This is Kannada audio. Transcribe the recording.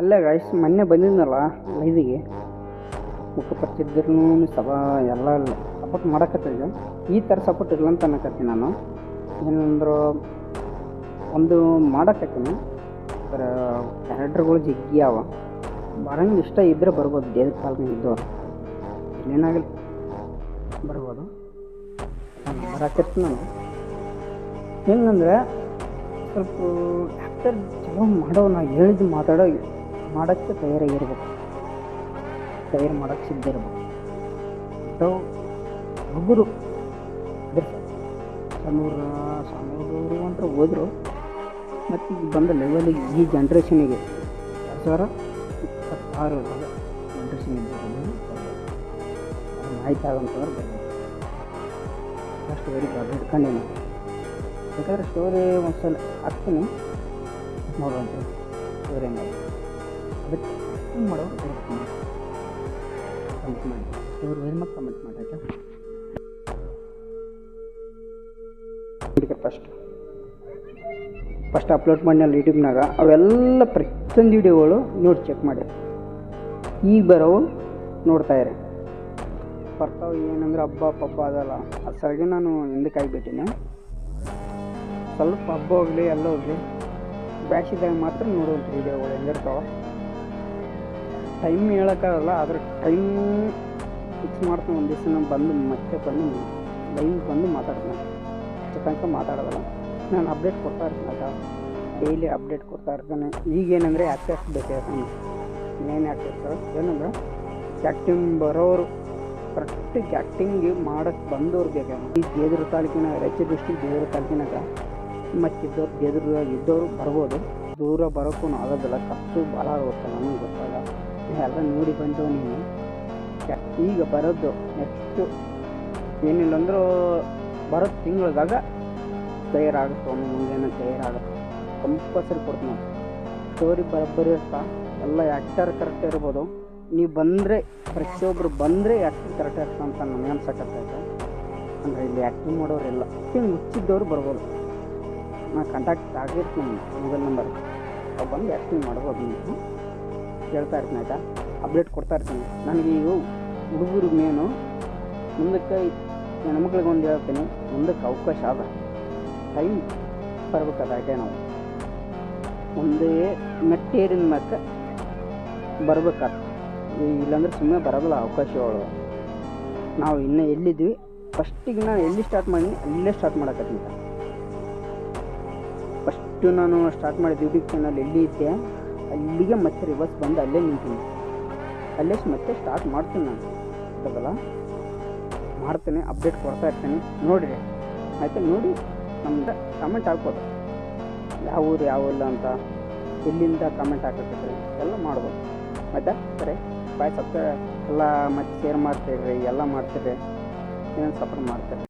ಅಲ್ಲೇ ಗಾಯ್ಸ್ ಮೊನ್ನೆ ಬಂದಿದ್ನಲ್ಲ ಲೈವಿಗೆ ಮುಖಪರಿಚಿದ್ರು ಸಭಾ ಎಲ್ಲ ಸಪೋರ್ಟ್ ಮಾಡಕತ್ತಿದ್ದೆ. ಈ ಥರ ಸಪೋರ್ಟ್ ಇರಲ್ಲ ಅಂತ ಅನ್ನಕತ್ತೀನಿ ನಾನು. ಏನಂದ್ರೆ ಒಂದು ಮಾಡಕತ್ತೀನಿ. ಅದರ ಕ್ಯಾರೆಕ್ಟರ್ಗಳು ಜಗ್ಗಿ ಅವ. ಬರಂಗೆ ಇಷ್ಟ ಇದ್ದರೆ ಬರ್ಬೋದು, ದೇವ್ರ ಕಾಲ್ನಾಗ ಇದ್ದವ್ರು ಏನಾಗಲಿ ಬರ್ಬೋದು. ನಾನು ಬರಾಕತ್ತೀನಿ ನಾನು. ಹೆಂಗಂದ್ರೆ ಸ್ವಲ್ಪ ಆ್ಯಕ್ಟರ್ ಚಲೋ ಮಾಡೋ ನಾ ಹೇಳಿದ್ದು ಮಾತಾಡೋ ಮಾಡೋಕ್ಕೆ ತಯಾರಾಗಿರ್ಬೇಕು ತಯಾರು ಮಾಡೋಕ್ಕೆ ಸಿದ್ಧ ಇರ್ಬೇಕು ಒಬ್ಬರು ಸಣ್ಣೂರ ಸಣ್ಣೂರು ಅಂತ ಹೋದರು. ಮತ್ತು ಈಗ ಬಂದ ಲೆವೆಲಿಗೆ ಈ ಜನ್ರೇಷನಿಗೆ ಎರಡು ಸಾವಿರ ಇಪ್ಪತ್ತಾರು ಜನ್ರೇಷನ್ ಇದ್ದರು ಮಾಹಿತಿ ಆಗಂತಂದ್ರೆ ಬರ್ಬೋದು ಸ್ಟೋರಿ ಬರ್ದು ಇಟ್ಕೊಂಡೇನೆ ಬೇಕಾದ್ರೆ ಸ್ಟೋರಿ ಒಂದ್ಸಲ ಹಾಕ್ತೀನಿ. ನೋಡುವಂಥ ಸ್ಟೋರಿ ಹೆಂಗೆ ಅದಕ್ಕೆ ಮಾಡೋ ಕಮೆಂಟ್ ಮಾಡಿ ಇವರು ಮತ್ತೆ ಕಮೆಂಟ್ ಮಾಡಿ ಆಯಿತಾ ಫಸ್ಟ್ ಫಸ್ಟ್ ಅಪ್ಲೋಡ್ ಮಾಡಿನಲ್ಲ ಯೂಟ್ಯೂಬ್ನಾಗ, ಅವೆಲ್ಲ ಪ್ರತಿಯೊಂದು ವಿಡಿಯೋಗಳು ನೋಡಿ ಚೆಕ್ ಮಾಡಿ. ಈಗ ಬರೋವು ನೋಡ್ತಾ ಇರಿ. ಬರ್ತಾವೆ ಏನಂದ್ರೆ, ಹಬ್ಬ ಪಬ್ಬ ಅದಲ್ಲ. ಸಲಗೆ ನಾನು ಹಿಂದಕ್ಕೆ ಆಗಿಬಿಟ್ಟಿನಿ. ಸ್ವಲ್ಪ ಹಬ್ಬ ಹೋಗಲಿ, ಎಲ್ಲ ಹೋಗಲಿ. ಬ್ಯಾಸಿದಾಗ ಮಾತ್ರ ನೋಡುವಂಥ ವಿಡಿಯೋಗಳು ಹೆಂಗಿರ್ತಾವೆ. ಟೈಮ್ ಹೇಳೋಕ್ಕಾಗಲ್ಲ, ಆದರೆ ಟೈಮ್ ಫಿಕ್ಸ್ ಮಾಡ್ತೀನಿ ಒಂದು ದಿವಸ ನಾನು ಬಂದು ಮತ್ತೆ ಬಂದು ಲೈವ್ ಬಂದು ಮಾತಾಡ್ತೀನಿ. ಅಷ್ಟು ತನಕ ಮಾತಾಡೋದಲ್ಲ. ನಾನು ಅಪ್ಡೇಟ್ ಕೊಡ್ತಾ ಇರ್ತೀನಿ ಅದ ಡೈಲಿ ಅಪ್ಡೇಟ್ ಕೊಡ್ತಾ ಇರ್ತಾನೆ. ಈಗೇನಂದರೆ ಆ್ಯಕ್ಟರ್ಸ್ ಬೇಕಾಗ್ತಾನೆ ಮೇನ್ ಆ್ಯಕ್ಟರ್ಸ್ ಏನಂದ್ರೆ ಆ್ಯಕ್ಟಿಂಗ್ ಬರೋರು ಕರೆಕ್ಟ್ ಆ್ಯಕ್ಟಿಂಗ್ ಮಾಡಕ್ಕೆ ಬಂದವ್ರು ಬೇಕಾಗ ಈ ದೇದ್ರ ತಾಲೂಕಿನ ರೈತ ದೃಷ್ಟಿ ದೇದ್ರ ತಾಲೂಕಿನಾಗ ಮತ್ತಿದ್ದವ್ರು ದೇದ್ರದಾಗ ಇದ್ದವರು ಬರ್ಬೋದು. ದೂರ ಬರೋಕ್ಕೂ ಆಗೋದಿಲ್ಲ. ಖರ್ಚು ಭಾಳ ಆಗುತ್ತೆ ನಮಗೆ ಗೊತ್ತಾಗ. ಎಲ್ಲ ನೋಡಿ ಬಂದು ಯಾ- ಈಗ ಬರೋದು ನೆಕ್ಸ್ಟು ಏನಿಲ್ಲ ಅಂದರೂ ಬರೋ ತಿಂಗಳದಾಗ ತಯಾರಾಗುತ್ತೆ ಒಂದು ಮುಂದೇನ ತಯಾರಾಗುತ್ತೆ. ಕಂಪಲ್ಸರಿ ಕೊಡ್ತೀನಿ ಸ್ಟೋರಿ ಬರೋಬ್ಬರಿ ಇರ್ತಾ ಎಲ್ಲ ಆ್ಯಕ್ಟರ್ ಕರೆಕ್ಟ್ ಇರ್ಬೋದು. ನೀವು ಬಂದರೆ ಪ್ರತಿಯೊಬ್ಬರು ಬಂದರೆ ಆ್ಯಕ್ಟಿಂಗ್ ಕರೆಕ್ಟ್ ಇರ್ತಾ ಅಂತ ನನಗೆ ಅನ್ಸಕತ್ತೈತೆ ಅಂದರೆ ಇಲ್ಲಿ ಆ್ಯಕ್ಟಿಂಗ್ ಮಾಡೋರೆಲ್ಲ ಆ್ಯಕ್ಟಿಂಗ್ ಮುಚ್ಚಿದ್ದವ್ರು ಬರ್ಬೋದು. ನಾನು ಕಾಂಟ್ಯಾಕ್ಟ್ ಆಗಿರ್ತೀನಿ ಮೊಬೈಲ್ ನಂಬರ್. ಅವ್ರು ಬಂದು ಆ್ಯಕ್ಟಿಂಗ್ ಮಾಡ್ಬೋದು ನೀವು. ಹೇಳ್ತಾ ಇರ್ತೀನಿ ಆಯಿತಾ? ಅಪ್ಡೇಟ್ ಕೊಡ್ತಾ ಇರ್ತೀನಿ. ನನಗೆ ಈಗ ಹುಡುಗರು ಮೇನು ಮುಂದಕ್ಕೆ ಹೆಣ್ಮಕ್ಳಿಗೊಂದು ಹೇಳ್ತೀನಿ. ಮುಂದಕ್ಕೆ ಅವಕಾಶ ಅದ. ಟೈಮ್ ಬರ್ಬೇಕಾದ ನಾವು ಒಂದೇ ಮೆಟ್ಟೇರಿನ ಮಕ್ಕ ಬರ್ಬೇಕಾದ ಇಲ್ಲಾಂದ್ರೆ ಸುಮ್ಮನೆ ಬರೋದಿಲ್ಲ ಅವಕಾಶಗಳು. ನಾವು ಇನ್ನೂ ಎಲ್ಲಿದ್ವಿ ಫಸ್ಟಿಗೆ ನಾನು ಎಲ್ಲಿ ಸ್ಟಾರ್ಟ್ ಮಾಡೀನಿ? ಅಲ್ಲೇ ಸ್ಟಾರ್ಟ್ ಮಾಡಕತ್ತೀನಿ. ಫಸ್ಟು ನಾನು ಸ್ಟಾರ್ಟ್ ಮಾಡಿದ ಯೂಟ್ಯೂಬ್ ಚಾನಲ್ ಎಲ್ಲಿ ಇದ್ದೆ ಅಲ್ಲಿಗೆ ಮತ್ತೆ ರಿವರ್ಸ್ ಬಂದು ಅಲ್ಲೇ ನಿಂತೀನಿ. ಅಲ್ಲೇ ಮತ್ತೆ ಸ್ಟಾರ್ಟ್ ಮಾಡ್ತೀನಿ ನಾನು. ಗೊತ್ತಲ್ಲ? ಮಾಡ್ತೇನೆ ಅಪ್ಡೇಟ್ ಕೊಡ್ತಾ ಇರ್ತೀನಿ. ನೋಡಿರಿ, ಆಯಿತಾ? ನೋಡಿ, ನಮ್ದು ಕಮೆಂಟ್ ಹಾಕ್ಬೋದು. ಯಾವ ಊರು, ಯಾವ ಇಲ್ಲ ಅಂತ ಎಲ್ಲಿಂದ ಕಮೆಂಟ್ ಹಾಕಕ್ಕೆ ಎಲ್ಲ ಮಾಡ್ಬೋದು. ಮತ್ತೆ ಸರಿ ಬಾಯ್ ಸಪ್ತ ಎಲ್ಲ ಮತ್ತೆ ಶೇರ್ ಮಾಡ್ತೀರಿ ಎಲ್ಲ ಮಾಡ್ತೀರಿ ಇನ್ನೊಂದು ಸಪೋರ್ಟ್ ಮಾಡ್ತೀರಿ